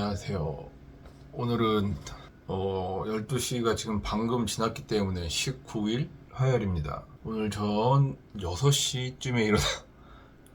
안녕하세요. 오늘은 어, 12시가 지금 방금 지났기 때문에 19일 화요일입니다. 오늘 전 6시쯤에 일어나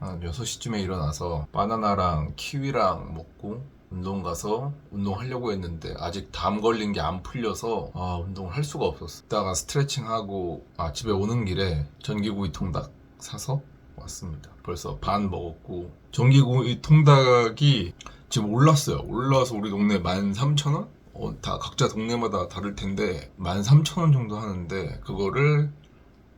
한 6시쯤에 일어나서 바나나랑 키위랑 먹고 운동 가서 운동하려고 했는데 아직 담 걸린 게 안 풀려서 아, 운동을 할 수가 없었어. 이따가 스트레칭 하고 아, 집에 오는 길에 전기구이 통닭 사서 왔습니다. 벌써 반 먹었고 전기구이 통닭이 지금 올랐어요. 올라서 우리 동네 13,000원? 어, 다 각자 동네마다 다를 텐데 13,000원 정도 하는데 그거를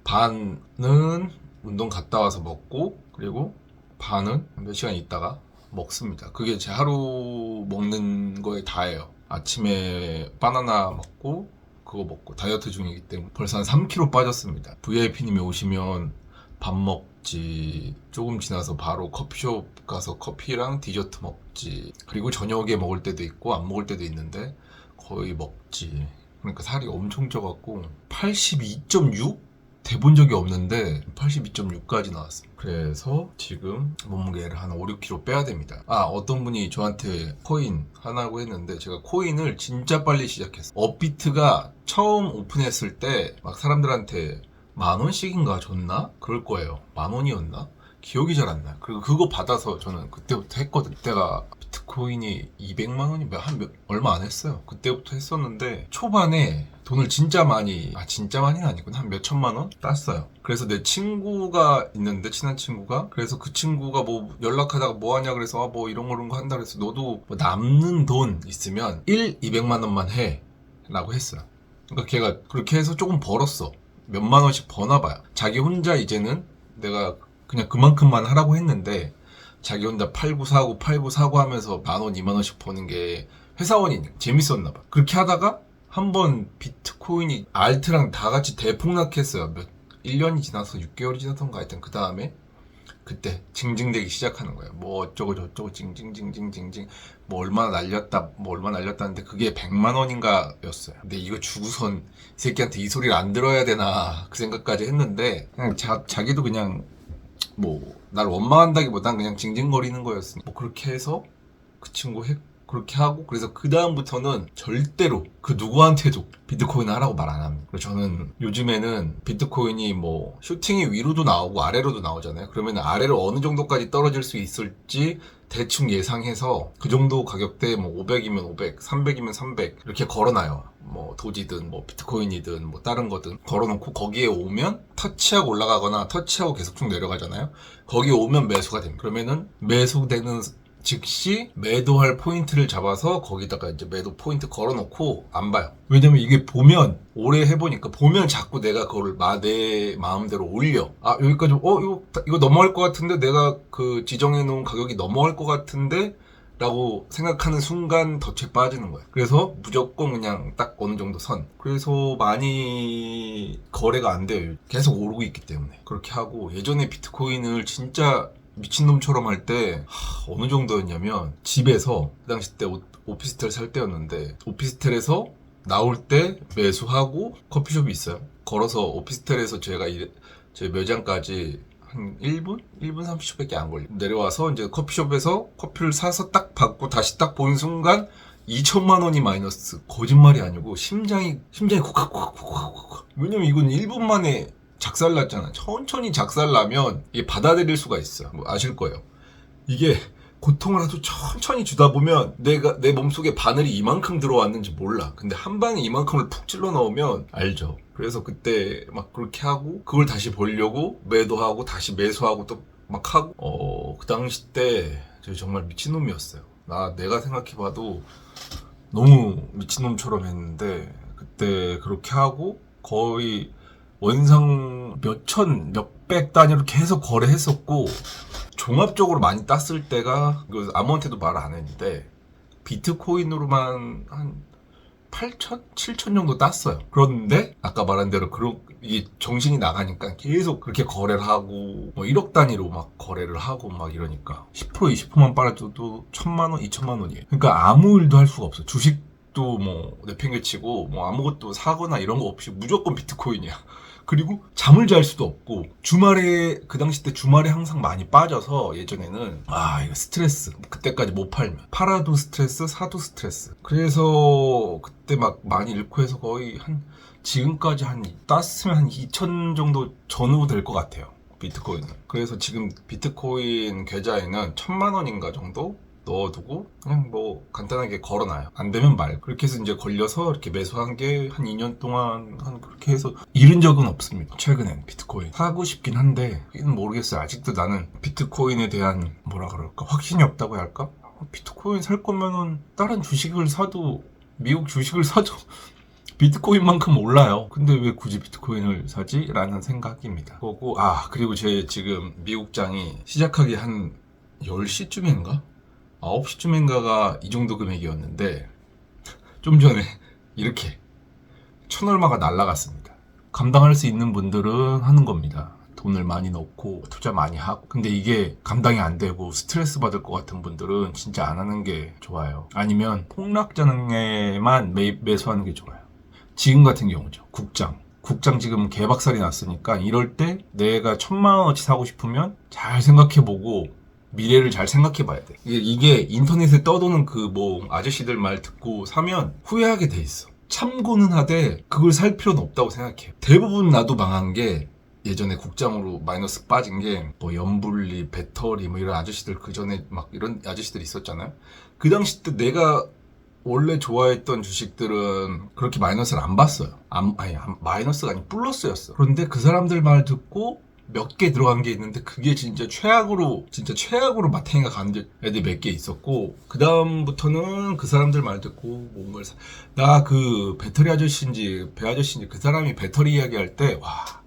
반은 운동 갔다 와서 먹고 그리고 반은 몇 시간 있다가 먹습니다. 그게 제 하루 먹는 거에 다예요. 아침에 바나나 먹고 그거 먹고 다이어트 중이기 때문에 벌써 한 3kg 빠졌습니다. VIP님이 오시면 밥 먹지. 조금 지나서 바로 커피숍 가서 커피랑 디저트 먹지. 그리고 저녁에 먹을 때도 있고 안 먹을 때도 있는데 거의 먹지. 그러니까 살이 엄청 쪄갖고 82.6? 대본 적이 없는데 82.6까지 나왔어요 그래서 지금 몸무게를 한 5, 6kg 빼야 됩니다. 아 어떤 분이 저한테 코인 하나고 했는데 제가 코인을 진짜 빨리 시작했어요. 업비트가 처음 오픈했을 때 막 사람들한테 만 원씩인가 줬나? 그럴 거예요. 만 원이었나? 기억이 잘 안 나요. 그리고 그거 받아서 저는 그때부터 했거든. 그때가 비트코인이 200만 원이 몇- 한 몇, 얼마 안 했어요. 그때부터 했었는데 초반에 돈을 진짜 많이 아 진짜 많이는 아니구나 한 몇 천만 원 땄어요. 그래서 내 친구가 있는데 친한 친구가 그래서 그 친구가 뭐 연락하다가 뭐 하냐 그래서 아, 뭐 이런 거 이런 거 한다 그래서 너도 뭐 남는 돈 있으면 1 200만 원만 해라고 했어요. 그러니까 걔가 그렇게 해서 조금 벌었어. 몇만 원씩 버나 봐요. 자기 혼자 이제는 내가 그냥 그만큼만 하라고 했는데 자기 혼자 팔고 사고 팔고 사고 하면서 만 원, 이만 원씩 버는 게 회사원이니까 재밌었나 봐. 그렇게 하다가 한 번 비트코인이 알트랑 다 같이 대폭락했어요. 몇 1년이 지나서 6개월이 지나던가 하여튼 그 다음에 그때 징징대기 시작하는 거예요. 뭐 어쩌고 저쩌고 징징징징징징 뭐 얼마나 날렸다 뭐 얼마나 날렸다는데 그게 100만 원인가였어요. 근데 이거 주고선 이 새끼한테 이 소리를 안 들어야 되나 그 생각까지 했는데 그냥 자, 자기도 그냥 뭐 날 원망한다기보단 그냥 징징거리는 거였으니 뭐 그렇게 해서 그 친구 했 그렇게 하고 그래서 그 다음부터는 절대로 그 누구한테도 비트코인 하라고 말 안 합니다. 그래서 저는 요즘에는 비트코인이 뭐 슈팅이 위로도 나오고 아래로도 나오잖아요. 그러면 아래로 어느 정도까지 떨어질 수 있을지 대충 예상해서 그 정도 가격대 뭐 500이면 500, 300이면 300 이렇게 걸어놔요. 뭐 도지든 뭐 비트코인이든 뭐 다른 거든 걸어놓고 거기에 오면 터치하고 올라가거나 터치하고 계속 쭉 내려가잖아요. 거기 오면 매수가 됩니다. 그러면은 매수되는 즉시 매도할 포인트를 잡아서 거기다가 이제 매도 포인트 걸어놓고 안 봐요. 왜냐면 이게 보면 오래 해보니까 보면 자꾸 내가 그거를 마, 내 마음대로 올려. 아 여기까지 어 이거 이거 넘어갈 것 같은데 내가 그 지정해 놓은 가격이 넘어갈 것 같은데 라고 생각하는 순간 덫에 빠지는 거야. 그래서 무조건 그냥 딱 어느 정도 선. 그래서 많이 거래가 안 돼요. 계속 오르고 있기 때문에. 그렇게 하고 예전에 비트코인을 진짜 미친놈처럼 할 때 어느 정도였냐면 집에서 그 당시 때 오, 오피스텔 살 때였는데 오피스텔에서 나올 때 매수하고 커피숍이 있어요. 걸어서 오피스텔에서 제가 일, 제 매장까지 한 1분? 1분 30초밖에 안 걸려. 내려와서 이제 커피숍에서 커피를 사서 딱 받고 다시 딱 보는 순간 2천만 원이 마이너스. 거짓말이 아니고 심장이 심장이 콕콕콕콕콕. 왜냐면 이건 1분 만에 작살났잖아. 천천히 작살나면 이게 받아들일 수가 있어. 뭐 아실 거예요. 이게 고통을 아주 천천히 주다 보면 내가 내 몸속에 바늘이 이만큼 들어왔는지 몰라. 근데 한 방에 이만큼을 푹 찔러 넣으면 알죠. 그래서 그때 막 그렇게 하고 그걸 다시 보려고 매도하고 다시 매수하고 또 막 하고 어 그 당시 때 저 정말 미친놈이었어요. 나 내가 생각해봐도 너무 미친놈처럼 했는데 그때 그렇게 하고 거의 원상 몇천 몇백 단위로 계속 거래했었고 종합적으로 많이 땄을 때가 이거 아무한테도 말 안 했는데 비트코인으로만 한 8천, 7천 정도 땄어요. 그런데 아까 말한 대로 그런 이게 정신이 나가니까 계속 그렇게 거래를 하고 뭐 1억 단위로 막 거래를 하고 막 이러니까 10% 20%만 빨아줘도 천만 원, 2천만 원이에요. 그러니까 아무 일도 할 수가 없어. 주식 도 뭐 내팽개치고 뭐 아무것도 사거나 이런 거 없이 무조건 비트코인이야. 그리고 잠을 잘 수도 없고 주말에 그 당시 때 주말에 항상 많이 빠져서 예전에는 아 이거 스트레스 그때까지 못 팔면. 팔아도 스트레스 사도 스트레스. 그래서 그때 막 많이 잃고 해서 거의 한 지금까지 한 땄으면 한 2천 정도 전후 될 것 같아요 비트코인은. 그래서 지금 비트코인 계좌에는 천만 원인가 정도 넣어두고 그냥 뭐 간단하게 걸어놔요. 안 되면 말. 그렇게 해서 이제 걸려서 이렇게 매수한 게 한 2년 동안 한 그렇게 해서 잃은 적은 없습니다. 최근엔 비트코인 사고 싶긴 한데 이는 모르겠어요. 아직도 나는 비트코인에 대한 뭐라 그럴까 확신이 없다고 할까? 비트코인 살 거면은 다른 주식을 사도 미국 주식을 사도 비트코인만큼 올라요. 근데 왜 굳이 비트코인을 사지? 라는 생각입니다. 그거고, 아, 그리고 제 지금 미국장이 시작하기 한 10시쯤인가? 9시쯤인가가 이 정도 금액이었는데, 좀 전에 이렇게 천 얼마가 날라갔습니다. 감당할 수 있는 분들은 하는 겁니다. 돈을 많이 넣고 투자 많이 하고 근데 이게 감당이 안 되고 스트레스 받을 것 같은 분들은 진짜 안 하는 게 좋아요 아니면 폭락장에만 매, 매수하는 게 좋아요 지금 같은 경우죠. 국장. 국장 지금 개박살이 났으니까 이럴 때 내가 천만 원어치 사고 싶으면 잘 생각해보고 미래를 잘 생각해 봐야 돼. 이게, 인터넷에 떠도는 그 뭐 아저씨들 말 듣고 사면 후회하게 돼 있어. 참고는 하되 그걸 살 필요는 없다고 생각해. 대부분 나도 망한 게 예전에 국장으로 마이너스 빠진 게 뭐 연불리, 배터리 뭐 이런 아저씨들 그 전에 막 이런 아저씨들 있었잖아요. 그 당시 때 내가 원래 좋아했던 주식들은 그렇게 마이너스를 안 봤어요. 안, 아니, 안- 마이너스가 아니 플러스였어. 그런데 그 사람들 말 듣고 몇 개 들어간 게 있는데 그게 진짜 최악으로 진짜 최악으로 마탱이가 간 애들 몇 개 있었고 그 다음부터는 그 사람들 말 듣고 뭔가를 나그 배터리 아저씨인지 배 아저씨인지 그 사람이 배터리 이야기할 때 와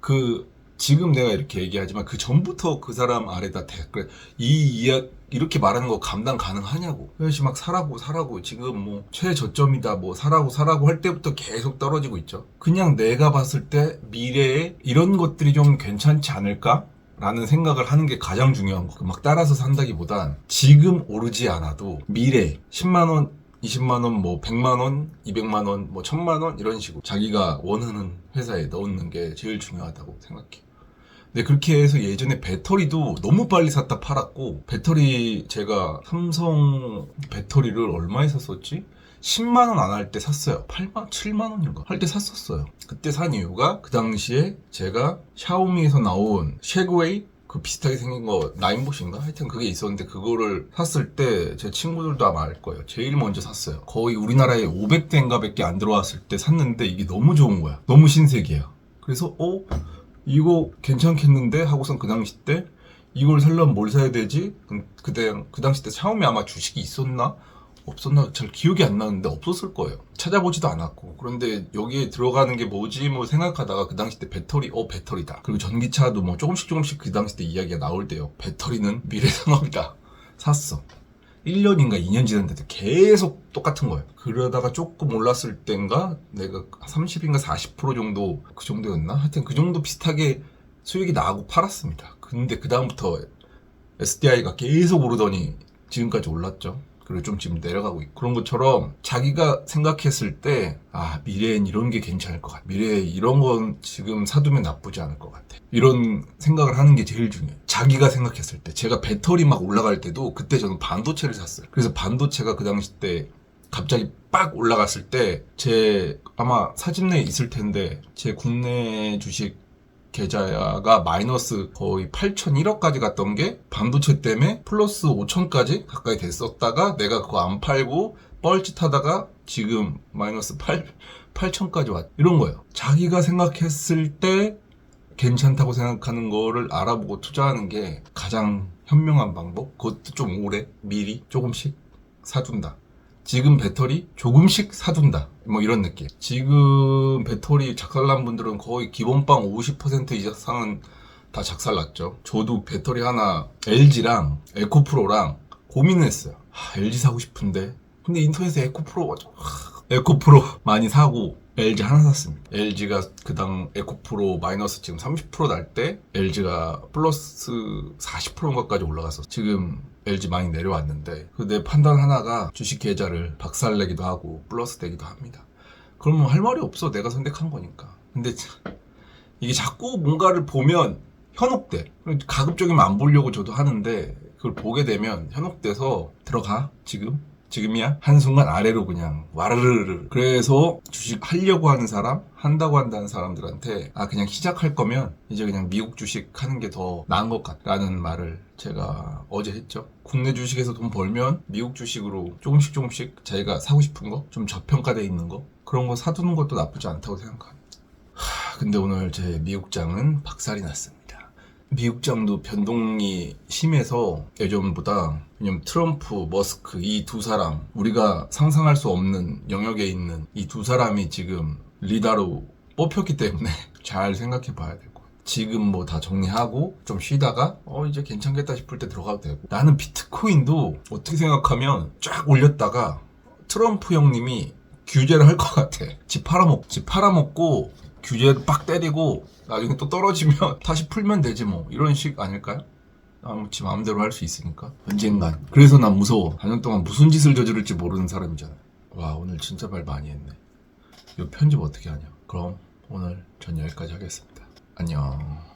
그 지금 내가 이렇게 얘기하지만 그 전부터 그 사람 아래다 댓글 이 이야 이렇게 말하는 거 감당 가능하냐고 그래서 막 사라고 사라고 지금 뭐 최저점이다 뭐 사라고 사라고 할 때부터 계속 떨어지고 있죠 그냥 내가 봤을 때 미래에 이런 것들이 좀 괜찮지 않을까 라는 생각을 하는 게 가장 중요한 거. 막 따라서 산다기보단 지금 오르지 않아도 미래 10만 원, 20만 원, 뭐 100만 원, 200만 원, 뭐 1000만 원 이런 식으로 자기가 원하는 회사에 넣는 게 제일 중요하다고 생각해. 네, 그렇게 해서 예전에 배터리도 너무 빨리 샀다 팔았고, 배터리 제가 삼성 배터리를 얼마에 샀었지? 10만원 안 할 때 샀어요. 8만, 7만원인가? 할 때 샀었어요. 그때 산 이유가 그 당시에 제가 샤오미에서 나온 쉐그웨이? 그 비슷하게 생긴 거 나인봇인가? 하여튼 그게 있었는데 그거를 샀을 때 제 친구들도 아마 알 거예요. 제일 먼저 샀어요. 거의 우리나라에 500대인가 밖에 안 들어왔을 때 샀는데 이게 너무 좋은 거야. 너무 신세계야. 그래서 어? 이거 괜찮겠는데? 하고선 그 당시 때 이걸 살려면 뭘 사야 되지? 그- 그때 그 당시 때 샤오미 아마 주식이 있었나? 없었나 잘 기억이 안 나는데 없었을 거예요. 찾아보지도 않았고 그런데 여기에 들어가는 게 뭐지 뭐 생각하다가 그 당시 때 배터리 어 배터리다. 그리고 전기차도 뭐 조금씩 조금씩 그 당시 때 이야기가 나올 때요. 배터리는 미래 산업이다. 샀어. 1년인가 2년 지났는데 계속 똑같은 거예요. 그러다가 조금 올랐을 땐가 내가 30인가 40% 정도 그 정도였나? 하여튼 그 정도 비슷하게 수익이 나고 팔았습니다. 근데 그 다음부터 SDI가 계속 오르더니 지금까지 올랐죠. 그리고 좀 지금 내려가고 있고. 그런 것처럼 자기가 생각했을 때 아 미래엔 이런 게 괜찮을 것 같아. 미래에 이런 건 지금 사두면 나쁘지 않을 것 같아. 이런 생각을 하는 게 제일 중요해. 자기가 생각했을 때. 제가 배터리 막 올라갈 때도 그때 저는 반도체를 샀어요. 그래서 반도체가 그 당시 때 갑자기 빡 올라갔을 때 제 아마 사진에 있을 텐데 제 국내 주식 계좌가 마이너스 거의 8,001억까지 갔던 게 반도체 때문에 플러스 5천까지 가까이 됐었다가 내가 그거 안 팔고 뻘짓하다가 지금 마이너스 8, 8천까지 왔 이런 거예요. 자기가 생각했을 때 괜찮다고 생각하는 거를 알아보고 투자하는 게 가장 현명한 방법. 그것도 좀 오래 미리 조금씩 사둔다. 지금 배터리 조금씩 사둔다. 뭐 이런 느낌. 지금 배터리 작살난 분들은 거의 기본빵 50% 이상은 다 작살났죠. 저도 배터리 하나 LG랑 에코프로랑 고민했어요. 하, LG 사고 싶은데. 근데 인터넷에 에코프로 하, 에코프로 많이 사고 LG 하나 샀습니다. LG가 그 당 에코프로 마이너스 지금 30%날 때 LG가 플러스 40%인가까지 올라가서 지금 LG 많이 내려왔는데 그 내 판단 하나가 주식 계좌를 박살내기도 하고 플러스 되기도 합니다. 그러면 할 말이 없어 내가 선택한 거니까. 근데 참, 이게 자꾸 뭔가를 보면 현혹돼. 가급적이면 안 보려고 저도 하는데 그걸 보게 되면 현혹돼서 들어가 지금 지금이야? 한순간 아래로 그냥 와르르르. 그래서 주식 하려고 하는 사람 한다고 한다는 사람들한테 아 그냥 시작할 거면 이제 그냥 미국 주식 하는 게 더 나은 것 같다는 말을 제가 어제 했죠. 국내 주식에서 돈 벌면 미국 주식으로 조금씩 조금씩 자기가 사고 싶은 거 좀 저평가돼 있는 거 그런 거 사두는 것도 나쁘지 않다고 생각합니다. 하, 근데 오늘 제 미국장은 박살이 났습니다 미국장도 변동이 심해서 예전보다 왜냐면 트럼프, 머스크 이 두 사람 우리가 상상할 수 없는 영역에 있는 이 두 사람이 지금 리더로 뽑혔기 때문에 잘 생각해 봐야 될 거야. 지금 뭐 다 정리하고 좀 쉬다가 어 이제 괜찮겠다 싶을 때 들어가도 되고 나는 비트코인도 어떻게 생각하면 쫙 올렸다가 트럼프 형님이 규제를 할 것 같아. 집 팔아먹, 집 팔아먹고 규제를 빡 때리고 나중에 또 떨어지면 다시 풀면 되지 뭐. 이런 식 아닐까요? 아무 지 마음대로 할 수 있으니까. 언젠간. 그래서 난 무서워. 4년 동안 무슨 짓을 저지를지 모르는 사람이잖아. 와 오늘 진짜 말 많이 했네. 이거 편집 어떻게 하냐? 그럼 오늘 전 여기까지 하겠습니다. 안녕